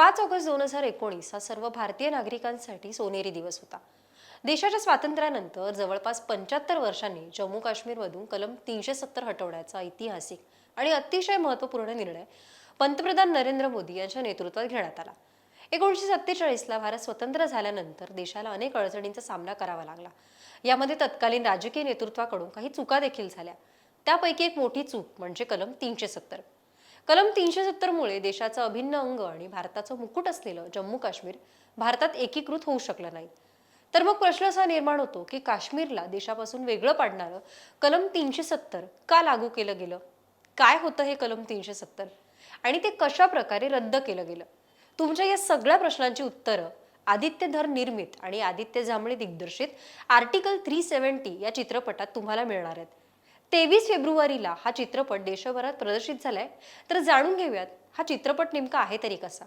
पाच ऑगस्ट दोन हजार एकोणीस हा सर्व भारतीय नागरिकांसाठी सोनेरी दिवस होता. देशाच्या स्वातंत्र्यानंतर जवळपास पंच्याहत्तर वर्षांनी जम्मू काश्मीरमधून कलम तीनशे सत्तर हटवण्याचा ऐतिहासिक आणि अतिशय महत्त्वपूर्ण निर्णय पंतप्रधान नरेंद्र मोदी यांच्या नेतृत्वात घेण्यात आला. एकोणीसशे सत्तेचाळीसला भारत स्वतंत्र झाल्यानंतर देशाला अनेक अडचणींचा सामना करावा लागला. यामध्ये तत्कालीन राजकीय नेतृत्वाकडून काही चुका देखील झाल्या. त्यापैकी एक मोठी चूक म्हणजे कलम तीनशे सत्तर. कलम तीनशे सत्तरमुळे देशाचं अभिन्न अंग आणि भारताचं मुकुट असलेलं जम्मू काश्मीर भारतात एकीकृत होऊ शकलं नाही. तर मग प्रश्न असा निर्माण होतो की काश्मीरला देशापासून वेगळं पाडणारं कलम तीनशे सत्तर का लागू केलं गेलं? काय होतं हे कलम तीनशे सत्तर? आणि ते कशा प्रकारे रद्द केलं गेलं? तुमच्या या सगळ्या प्रश्नांची उत्तरं आदित्य धर निर्मित आणि आदित्य जांभळे दिग्दर्शित आर्टिकल थ्री सेव्हन्टी या चित्रपटात तुम्हाला मिळणार आहेत. तेवीस फेब्रुवारीला हा चित्रपट देशभरात प्रदर्शित झालाय. तर जाणून घेऊयात हा चित्रपट नेमका आहे तरी कसा?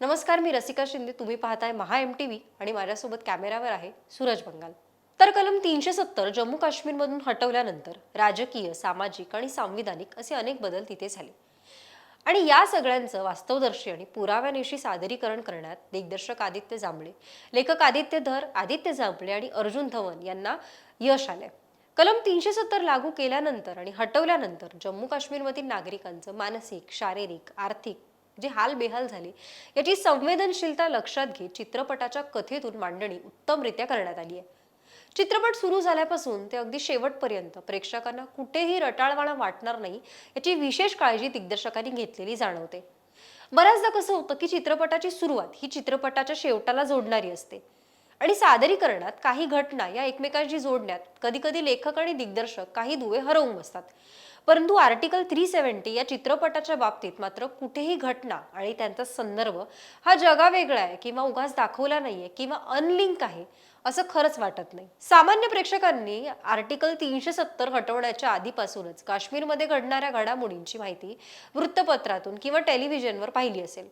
नमस्कार मी रसिका शिंदे. तुम्ही पाहताय महा एम टी व्ही आणि माझ्यासोबत कॅमेरावर आहे सूरज बंगाल. तर कलम तीनशे सत्तर जम्मू काश्मीरमधून हटवल्यानंतर राजकीय सामाजिक आणि सांविधानिक असे अनेक बदल तिथे झाले. आणि या सगळ्यांचं वास्तवदर्शी आणि पुराव्यानिशी सादरीकरण करण्यात दिग्दर्शक आदित्य जांभळे लेखक आदित्य धर आदित्य जांभळे आणि अर्जुन धवन यांना यश आलंय. कलम तीनशे सत्तर लागू केल्यानंतर आणि हटवल्यानंतर जम्मू काश्मीरमधील नागरिकांचं मानसिक शारीरिक आर्थिक जे हाल बेहाल झाले याची संवेदनशीलता लक्षात घेत चित्रपटाच्या कथेतून मांडणी उत्तमरित्या करण्यात आली आहे. चित्रपट सुरू झाल्यापासून ते अगदी शेवटपर्यंत प्रेक्षकांना कुठेही रटाळवाणा वाटणार नाही याची विशेष काळजी दिग्दर्शकांनी घेतलेली जाणवते. बऱ्याचदा कसं होतं की चित्रपटाची सुरुवात ही चित्रपटाच्या शेवटाला जोडणारी असते. आणि सादरीकरणात काही घटना या एकमेकांशी जोडण्यात कधी कधी लेखक आणि दिग्दर्शक काही दुवे हरवून बसतात. परंतु आर्टिकल थ्री सेव्हन्टी या चित्रपटाच्या बाबतीत मात्र कुठेही घटना आणि त्यांचा संदर्भ हा जगावेगळा आहे किंवा उगाच दाखवला नाहीये किंवा अनलिंक आहे असं खरंच वाटत नाही. सामान्य प्रेक्षकांनी आर्टिकल तीनशे सत्तर हटवण्याच्या आधीपासूनच काश्मीरमध्ये घडणाऱ्या घडामोडींची माहिती वृत्तपत्रातून किंवा टेलिव्हिजनवर पाहिली असेल.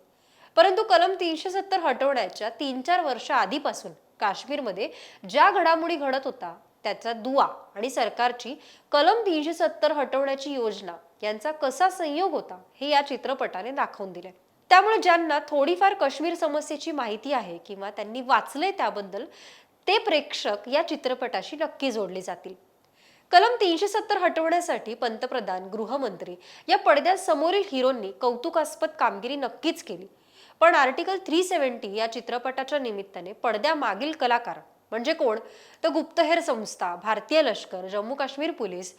परंतु कलम तीनशे सत्तर हटवण्याच्या तीन चार वर्ष आधीपासून काश्मीरमध्ये ज्या घडामोडी घडत होता त्याचा दुवा आणि सरकारची कलम तीनशे सत्तर हटवण्याची योजना यांचा कसा संयोग होता हे या चित्रपटाने दाखवून दिले. त्यामुळे ज्यांना थोडीफार काश्मीर समस्येची माहिती आहे किंवा त्यांनी वाचले त्याबद्दल ते प्रेक्षक या चित्रपटाशी नक्की जोडले जातील. कलम तीनशे सत्तर हटवण्यासाठी पंतप्रधान गृहमंत्री या पडद्यात समोरील हिरोंनी कौतुकास्पद कामगिरी नक्कीच केली. पण आर्टिकल थ्री सेव्हन्टी या चित्रपटाच्या निमित्ताने पडद्यामागील कलाकार म्हणजे कोण? तर गुप्तहेर संस्था भारतीय लष्कर जम्मू काश्मीर पोलीस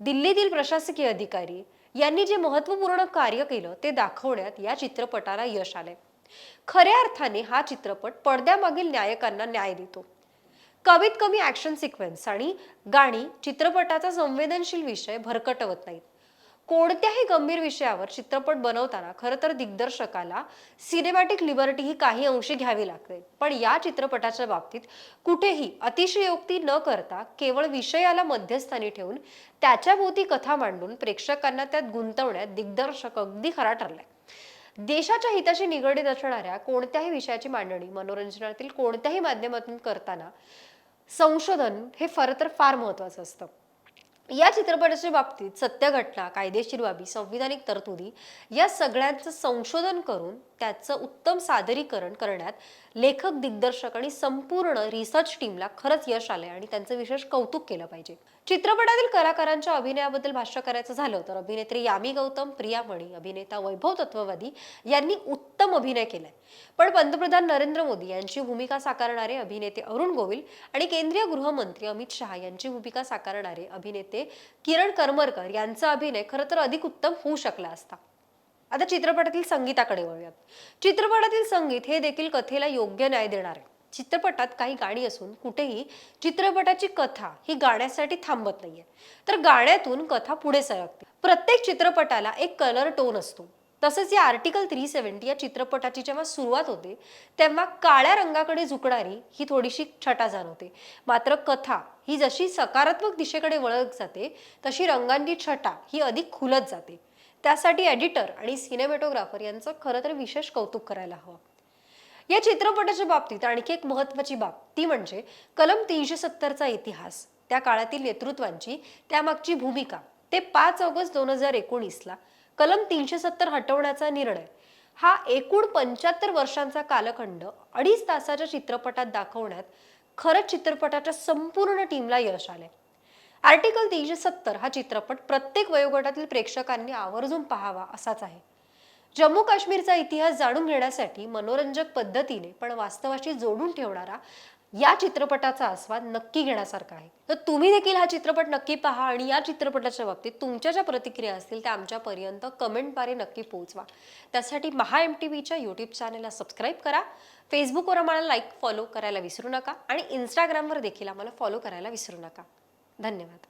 दिल्लीतील प्रशासकीय अधिकारी यांनी जे महत्त्वपूर्ण कार्य केलं ते दाखवण्यात या चित्रपटाला यश आलंय. खऱ्या अर्थाने हा चित्रपट पडद्यामागील नायकांना न्याय देतो. कमीत कमी ऍक्शन सिक्वेन्स आणि गाणी चित्रपटाचा संवेदनशील विषय भरकटवत नाहीत. कोणत्याही गंभीर विषयावर चित्रपट बनवताना खरं तर दिग्दर्शकाला सिनेमॅटिक लिबर्टी ही काही अंशी घ्यावी लागते. पण या चित्रपटाच्या बाबतीत कुठेही अतिशयोक्ती न करता केवळ विषयाला मध्यस्थानी ठेवून त्याच्याभोवती कथा मांडून प्रेक्षकांना त्यात गुंतवण्यात दिग्दर्शक अगदी खरा ठरलाय. देशाच्या हिताशी निगडीत असणाऱ्या कोणत्याही विषयाची मांडणी मनोरंजनातील कोणत्याही माध्यमातून करताना संशोधन हे फर तर फार महत्वाचं असतं. या चित्रपटाच्या बाबतीत सत्य घटना कायदेशीर बाबी संविधानिक तरतुदी या सगळ्यांचं संशोधन करून त्याचं उत्तम सादरीकरण करण्यात लेखक दिग्दर्शक आणि संपूर्ण रिसर्च टीमला खरंच यश आलंय आणि त्यांचं विशेष कौतुक केलं पाहिजे. चित्रपटातील कलाकारांच्या अभिनयाबद्दल भाष्य करायचं झालं तर अभिनेत्री यामी गौतम प्रियामणी अभिनेता वैभव तत्ववादी यांनी उत्तम अभिनय केलाय. पण पंतप्रधान नरेंद्र मोदी यांची भूमिका साकारणारे अभिनेते अरुण गोविल आणि केंद्रीय गृहमंत्री अमित शहा यांची भूमिका साकारणारे अभिनेते किरण करमरकर यांचा अभिनय खरं तर अधिक उत्तम होऊ शकला असता. आता चित्रपटातील संगीताकडे वळूयात. चित्रपटातील संगीत हे देखील कथेला योग्य न्याय देणार आहे. चित्रपटात काही गाणी असून कुठेही चित्रपटाची कथा ही गाण्यासाठी थांबत नाहीये. तर गाण्यातून कथा पुढे सरकते. प्रत्येक चित्रपटाला एक कलर टोन असतो. तसंच या आर्टिकल थ्री सेव्हन्टी या चित्रपटाची जेव्हा सुरुवात होते तेव्हा काळ्या रंगाकडे झुकणारी ही थोडीशी छटा जाणवते मात्र कथा ही जशी सकारात्मक दिशेकडे वळत जाते तशी रंगांची छटा ही अधिक खुलत जाते. त्यासाठी एडिटर आणि सिनेमॅटोग्राफर यांचं खरं तर विशेष कौतुक करायला हवं. या चित्रपटाच्या बाबतीत आणखी एक महत्वाची बाब ती म्हणजे कलम तीनशे सत्तरचा इतिहास त्या काळातील नेतृत्वांची त्यामागची भूमिका. ते पाच ऑगस्ट दोन हजार एकोणीसला कलम तीनशे सत्तर हटवण्याचा निर्णय. हा एकूण पंच्याहत्तर वर्षांचा कालखंड अडीच तासाच्या चित्रपटात दाखवण्यात खरंच चित्रपटाच्या संपूर्ण टीमला यश आले आर्टिकल तीनशे सत्तर हा चित्रपट प्रत्येक वयोगटातील प्रेक्षकांनी आवर्जून पाहावा असाच आहे. जम्मू काश्मीरचा इतिहास जाणून घेण्यासाठी मनोरंजक पद्धतीने पण वास्तवाशी जोडून ठेवणारा या चित्रपटाचा आस्वाद नक्की घेण्यासारखा आहे. तर तुम्ही देखील हा चित्रपट नक्की पहा आणि या चित्रपटाच्या बाबतीत तुमच्या ज्या प्रतिक्रिया असतील त्या आमच्यापर्यंत कमेंटद्वारे नक्की पोहोचवा. त्यासाठी महा एम टी व्हीच्या यूट्यूब चॅनलला सबस्क्राईब करा. फेसबुकवर आम्हाला लाईक फॉलो करायला विसरू नका आणि इंस्टाग्रामवर देखील आम्हाला फॉलो करायला विसरू नका. धन्यवाद.